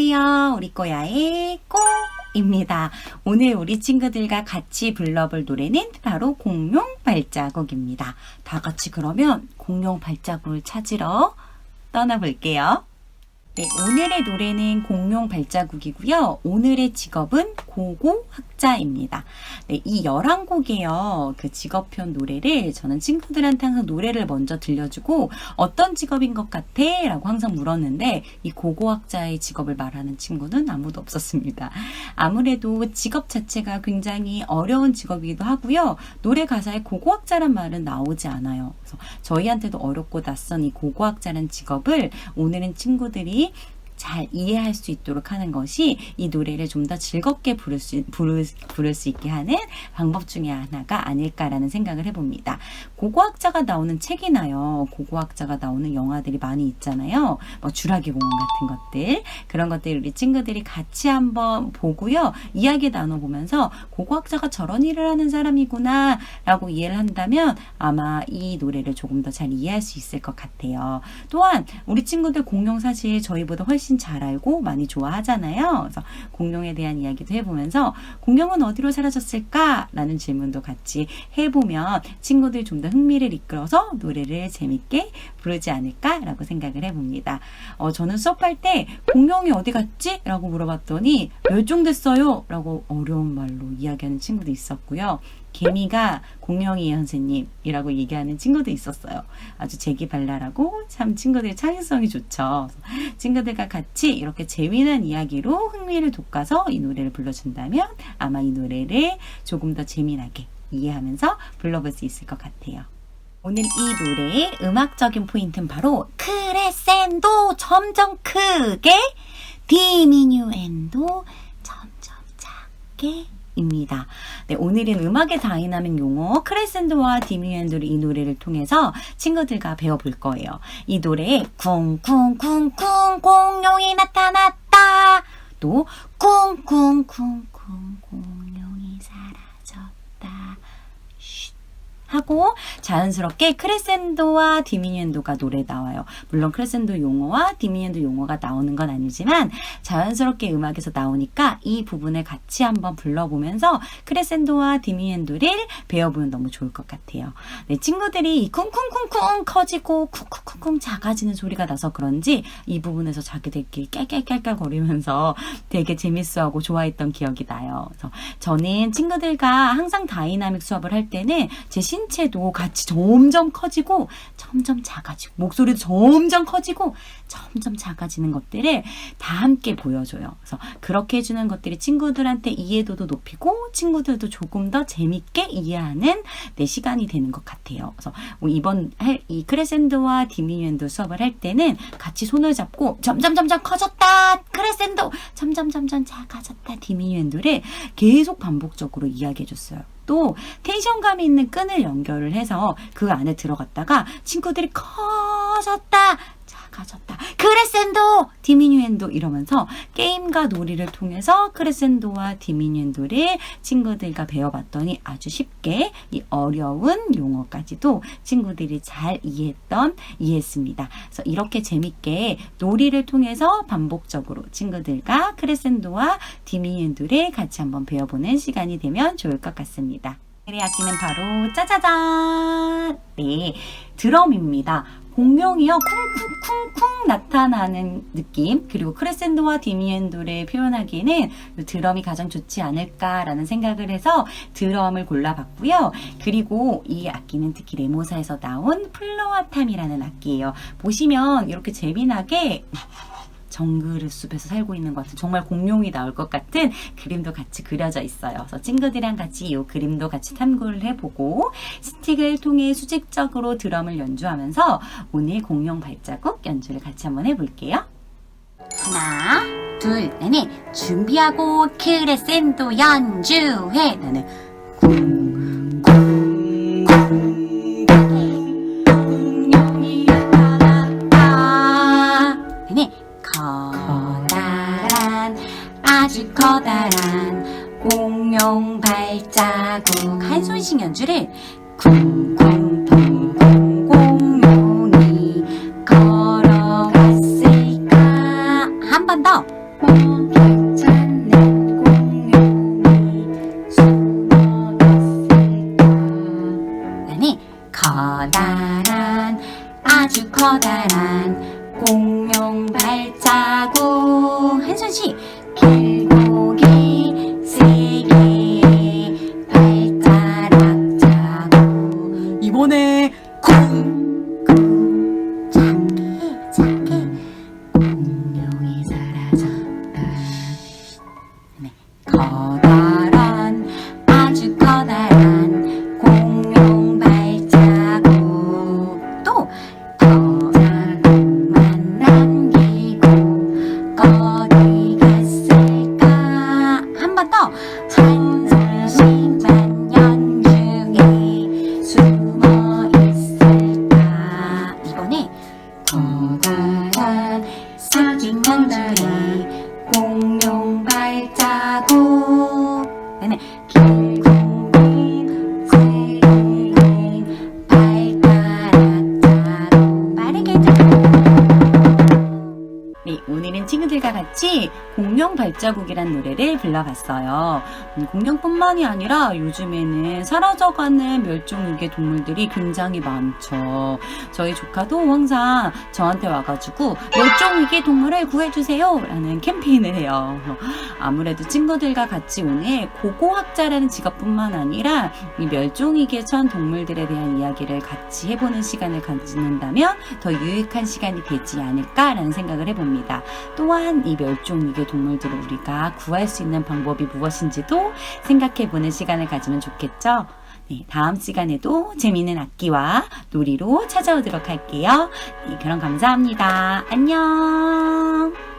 안녕하세요. 우리 꼬야의 꼬입니다. 오늘 우리 친구들과 같이 불러볼 노래는 바로 공룡 발자국입니다. 다 같이 그러면 공룡 발자국을 찾으러 떠나볼게요. 네, 오늘의 노래는 공룡 발자국이고요. 오늘의 직업은 고고학 자입니다. 네, 이 11곡의 그 직업편 노래를 저는 친구들한테 항상 노래를 먼저 들려주고 어떤 직업인 것 같아? 라고 항상 물었는데 이 고고학자의 직업을 말하는 친구는 아무도 없었습니다. 아무래도 직업 자체가 굉장히 어려운 직업이기도 하고요. 노래 가사에 고고학자란 말은 나오지 않아요. 그래서 저희한테도 어렵고 낯선 이 고고학자란 직업을 오늘은 친구들이 잘 이해할 수 있도록 하는 것이 이 노래를 좀 더 즐겁게 부를 수, 부를, 부를 수 있게 하는 방법 중에 하나가 아닐까라는 생각을 해봅니다. 고고학자가 나오는 책이나요, 고고학자가 나오는 영화들이 많이 있잖아요. 뭐 주라기 공원 같은 것들. 그런 것들 우리 친구들이 같이 한번 보고요. 이야기 나눠보면서 고고학자가 저런 일을 하는 사람이구나 라고 이해를 한다면 아마 이 노래를 조금 더 잘 이해할 수 있을 것 같아요. 또한 우리 친구들 공룡 사실 저희보다 훨씬 잘 알고 많이 좋아하잖아요. 그래서 공룡에 대한 이야기도 해보면서 공룡은 어디로 사라졌을까? 라는 질문도 같이 해보면 친구들 좀더 흥미를 이끌어서 노래를 재밌게 부르지 않을까라고 생각을 해봅니다. 어, 저는 수업할 때 공룡이 어디 갔지? 라고 물어봤더니 멸종됐어요! 라고 어려운 말로 이야기하는 친구도 있었고요. 개미가 공룡이에요, 선생님이라고 얘기하는 친구도 있었어요. 아주 재기발랄하고 참 친구들의 창의성이 좋죠. 친구들과 같이 이렇게 재미난 이야기로 흥미를 돋궈서 이 노래를 불러준다면 아마 이 노래를 조금 더 재미나게 이해하면서 불러볼 수 있을 것 같아요. 오늘 이 노래의 음악적인 포인트는 바로 크레센도 점점 크게 디미뉴엔도 점점 작게 입니다. 네, 오늘은 음악의 다이나믹 용어 크레센도와 디미엔도를 이 노래를 통해서 친구들과 배워볼 거예요. 이 노래에 쿵쿵쿵쿵 공룡이 나타났다. 또 쿵쿵쿵쿵 공룡이 사라졌다. 쉿. 하고 자연스럽게 크레센도와 디미니엔도가 노래 나와요. 물론 크레센도 용어와 디미니엔도 용어가 나오는 건 아니지만 자연스럽게 음악에서 나오니까 이 부분을 같이 한번 불러보면서 크레센도와 디미니엔도를 배워보면 너무 좋을 것 같아요. 네, 친구들이 이 쿵쿵쿵쿵 커지고 쿵쿵쿵쿵 작아지는 소리가 나서 그런지 이 부분에서 자기들끼리 깨깨깨깨 거리면서 되게 재밌어하고 좋아했던 기억이 나요. 그래서 저는 친구들과 항상 다이나믹 수업을 할 때는 제 신 체도 같이 점점 커지고 점점 작아지고 목소리도 점점 커지고 점점 작아지는 것들을 다 함께 보여줘요. 그래서 그렇게 해주는 것들이 친구들한테 이해도도 높이고 친구들도 조금 더 재밌게 이해하는 내 시간이 되는 것 같아요. 그래서 뭐 이번 할이 크레센도와 디미니엔도 수업을 할 때는 같이 손을 잡고 점점 점점 커졌다 크레센도 점점 점점 작아졌다 디미니엔도를 계속 반복적으로 이야기해줬어요. 또 텐션감이 있는 끈을 연결을 해서 그 안에 들어갔다가 친구들이 커졌다 작아졌다 크레센도 디미뉴엔도 이러면서 게임과 놀이를 통해서 크레센도와 디미뉴엔도를 친구들과 배워봤더니 아주 쉽게 이 어려운 용어까지도 친구들이 잘 이해했던 이해했습니다. 그래서 이렇게 재밌게 놀이를 통해서 반복적으로 친구들과 크레센도와 디미뉴엔도를 같이 한번 배워보는 시간이 되면 좋을 것 같습니다. 오늘의 악기는 바로 짜자잔! 네, 드럼입니다. 공룡이요? 쿵쿵쿵쿵 나타나는 느낌. 그리고 크레센도와 디미엔도를 표현하기에는 드럼이 가장 좋지 않을까라는 생각을 해서 드럼을 골라봤고요. 그리고 이 악기는 특히 레모사에서 나온 플로아탐이라는 악기예요. 보시면 이렇게 재미나게 정글의 숲에서 살고 있는 것 같은 정말 공룡이 나올 것 같은 그림도 같이 그려져 있어요. 그래서 친구들이랑 같이 이 그림도 같이 탐구를 해보고 스틱을 통해 수직적으로 드럼을 연주하면서 오늘 공룡 발자국 연주를 같이 한번 해볼게요. 하나, 둘, 넷, 준비하고 크레센도 연주해. 나는 그 하고 한손씩 연주를 쿵쿵쿵쿵공룡이 걸어왔을까? 한 번 더. 찾는 뭐 공룡이 숨어갔을까? 그다음에 커다란 아주 커다란 공룡 발자국. 또 자국만 남기고 어디 갔을까? 한 번 더. 한수십만 년 중에 숨어 있을까? 이번에 커다란 사진관들이 공룡 발자국 aku. 오늘은 친구들과 같이 공룡 발자국이란 노래를 불러봤어요. 음, 공룡뿐만이 아니라 요즘에는 사라져가는 멸종위기 동물들이 굉장히 많죠. 저희 조카도 항상 저한테 와가지고 멸종위기 동물을 구해주세요! 라는 캠페인을 해요. 아무래도 친구들과 같이 오늘 고고학자라는 직업뿐만 아니라 이 멸종위기에 처한 동물들에 대한 이야기를 같이 해보는 시간을 가진다면 더 유익한 시간이 되지 않을까라는 생각을 해봅니다. 또한 이 멸종위기 동물들을 우리가 구할 수 있는 방법이 무엇인지도 생각해 보는 시간을 가지면 좋겠죠? 네, 다음 시간에도 재미있는 악기와 놀이로 찾아오도록 할게요. 네, 그럼 감사합니다. 안녕!